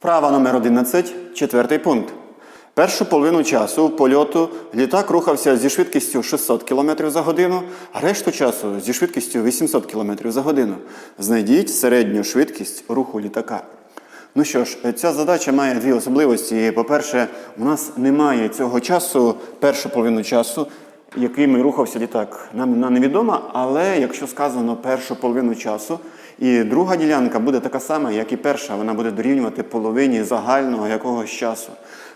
Вправа номер 11, четвертий пункт. Першу половину часу польоту літак рухався зі швидкістю 600 км за годину, а решту часу зі швидкістю 800 км за годину. Знайдіть середню швидкість руху літака. Ну що ж, ця задача має дві особливості. По-перше, у нас немає цього часу, першу половину часу, якими рухався літак. Нам вона невідома, але якщо сказано першу половину часу, і друга ділянка буде така сама, як і перша, вона буде дорівнювати половині загального якогось часу.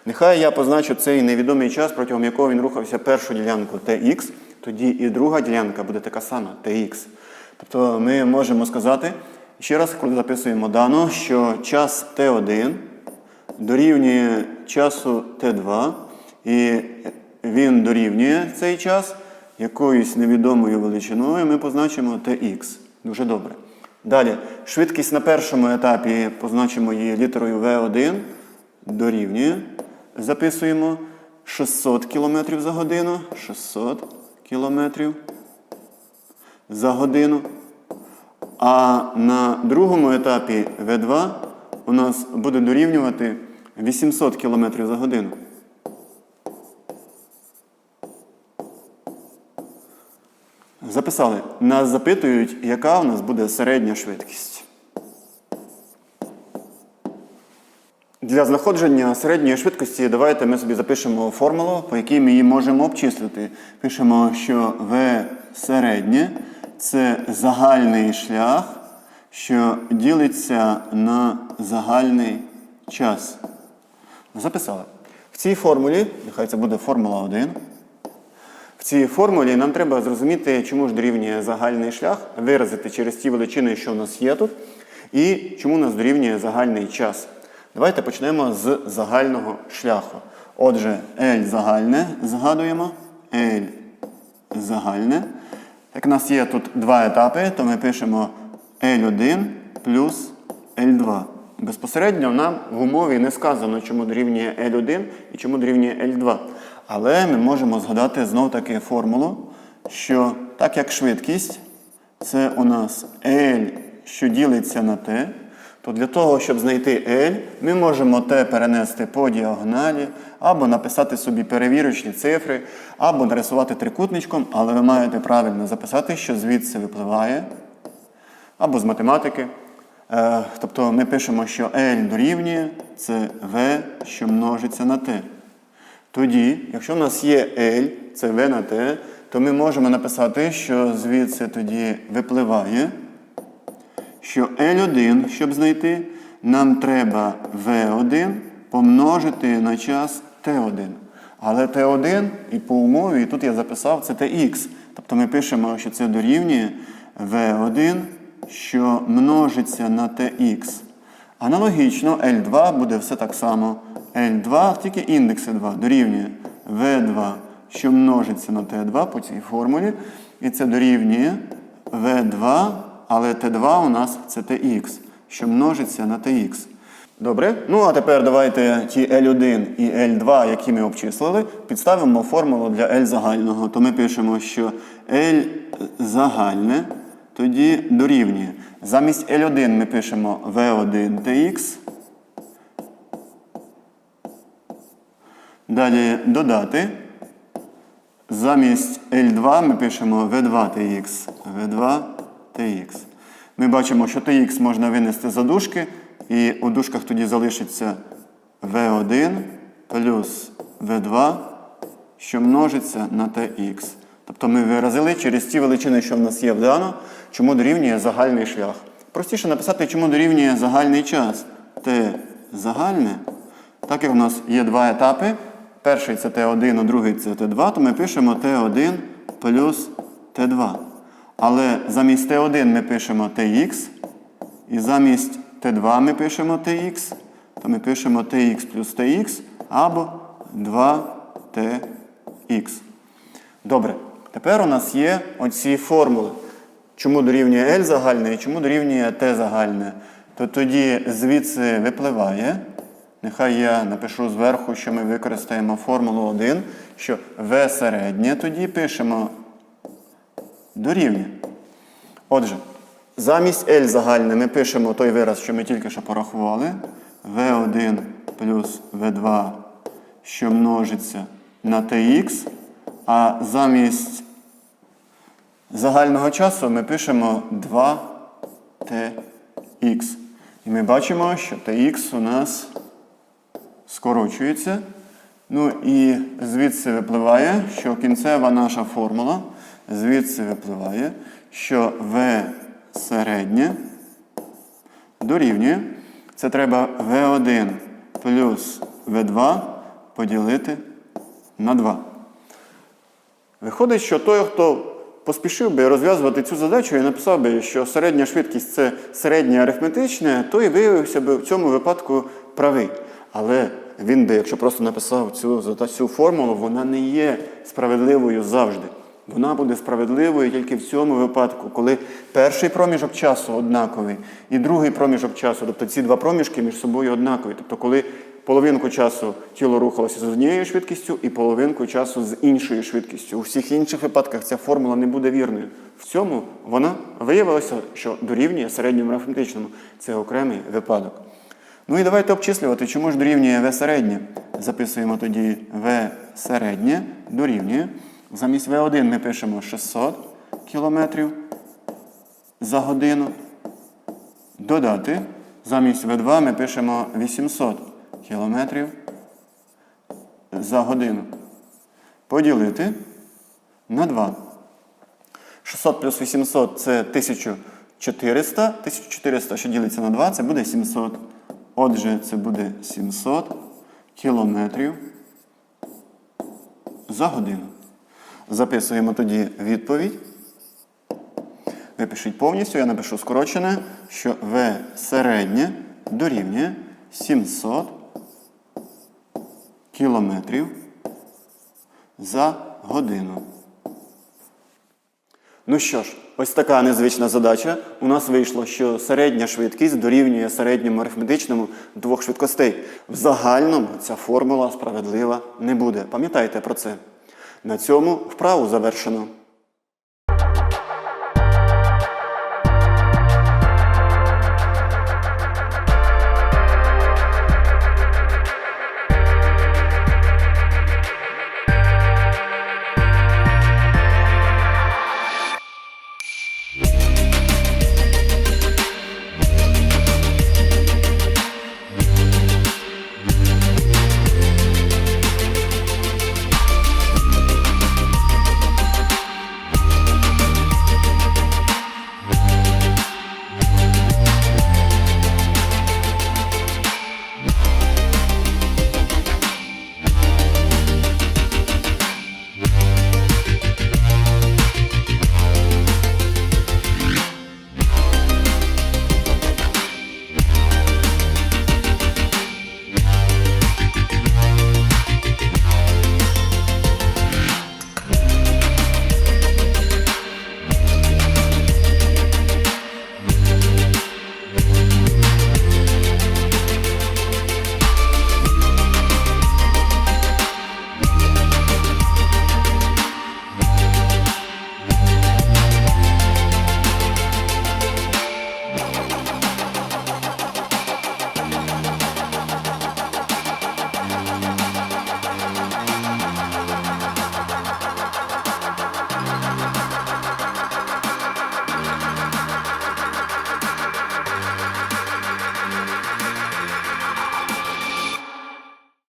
Нехай я позначу цей невідомий час, протягом якого він рухався першу ділянку tx, тоді і друга ділянка буде така сама tx. Тобто ми можемо сказати, ще раз, коли записуємо дано, що час t1 дорівнює часу t2, і він дорівнює цей час якоюсь невідомою величиною, ми позначимо tx. Дуже добре. Далі, швидкість на першому етапі позначимо її літерою v1 дорівнює. Записуємо 600 км за годину. 600 км за годину. А на другому етапі V2 у нас буде дорівнювати 800 км за годину. Записали. Нас запитують, яка у нас буде середня швидкість. Для знаходження середньої швидкості давайте ми собі запишемо формулу, по якій ми її можемо обчислити. Пишемо, що V середнє це загальний шлях, що ділиться на загальний час. Записали. В цій формулі, нехай це буде формула 1. В цій формулі нам треба зрозуміти, чому ж дорівнює загальний шлях, виразити через ті величини, що у нас є тут, і чому нас дорівнює загальний час. Давайте почнемо з загального шляху. Отже, L загальне згадуємо. L загальне. Як у нас є тут два етапи, то ми пишемо L1 плюс L2. Безпосередньо нам в умові не сказано, чому дорівнює L1 і чому дорівнює L2. Але ми можемо згадати знов таки формулу, що так як швидкість це у нас L, що ділиться на T, то для того, щоб знайти L, ми можемо T перенести по діагоналі, або написати собі перевірочні цифри, або нарисувати трикутничком, але ви маєте правильно записати, що звідси випливає, або з математики. Е, Тобто ми пишемо, що L дорівнює це V, що множиться на T. Тоді, якщо в нас є L, це V на T, то ми можемо написати, що звідси тоді випливає, що L1, щоб знайти, нам треба V1 помножити на час T1. Але T1 і по умові, і тут я записав, це TX. Тобто ми пишемо, що це дорівнює V1, що множиться на TX. Аналогічно L2 буде все так само. L2, тільки індекси 2 дорівнює V2, що множиться на T2 по цій формулі. І це дорівнює V2, але T2 у нас це TX, що множиться на TX. Добре? Ну а тепер давайте ті L1 і L2, які ми обчислили, підставимо формулу для L загального. То ми пишемо, що L загальне тоді дорівнює. Замість L1 ми пишемо V1 TX. Далі додати. Замість L2 ми пишемо V2TX. V2TX. Ми бачимо, що TX можна винести за дужки, і у дужках тоді залишиться V1 плюс V2, що множиться на TX. Тобто ми виразили через ті величини, що в нас є вдано, чому дорівнює загальний шлях. Простіше написати, чому дорівнює загальний час. Т загальне. Так як у нас є два етапи. Перший це Т1, а другий це Т2, то ми пишемо Т1 плюс Т2. Але замість Т1 ми пишемо TX, і замість Т2 ми пишемо TX, то ми пишемо TX плюс TX або 2TX. Добре. Тепер у нас є оці формули. Чому дорівнює L загальне і чому дорівнює T загальне. То тоді звідси випливає. Нехай я напишу зверху, що ми використаємо формулу 1, що V середнє тоді пишемо дорівнює. Отже, замість L загальне ми пишемо той вираз, що ми тільки що порахували. V1 плюс V2, що множиться на TX, а замість загального часу ми пишемо 2TX. І ми бачимо, що TX у нас скорочується. Ну і звідси випливає, що кінцева наша формула, звідси випливає, що V середнє дорівнює. Це треба V1 плюс V2 поділити на 2. Виходить, що той, хто поспішив би розв'язувати цю задачу і написав би, що середня швидкість це середнє арифметичне, той виявився би в цьому випадку правий. Але він би, якщо просто написав цю цю формулу, вона не є справедливою завжди. Вона буде справедливою тільки в цьому випадку, коли перший проміжок часу однаковий і другий проміжок часу, тобто ці два проміжки між собою однакові. Тобто, коли половинку часу тіло рухалося з однією швидкістю і половинку часу з іншою швидкістю. У всіх інших випадках ця формула не буде вірною. В цьому вона виявилася, що дорівнює середньому арифметичному. Це окремий випадок. Ну і давайте обчислювати, чому ж дорівнює В середнє. Записуємо тоді В середнє дорівнює. Замість В1 ми пишемо 600 км за годину. Додати. Замість В2 ми пишемо 800 км за годину. Поділити на 2. 600 плюс 800 це 1400. 1400, що ділиться на 2, це буде 700. Отже, це буде 700 кілометрів за годину. Записуємо тоді відповідь. Ви пишіть повністю, я напишу скорочене, що В середнє дорівнює 700 кілометрів за годину. Ну що ж, ось така незвична задача. У нас вийшло, що середня швидкість дорівнює середньому арифметичному двох швидкостей. В загальному ця формула справедлива не буде. Пам'ятайте про це. На цьому вправу завершено.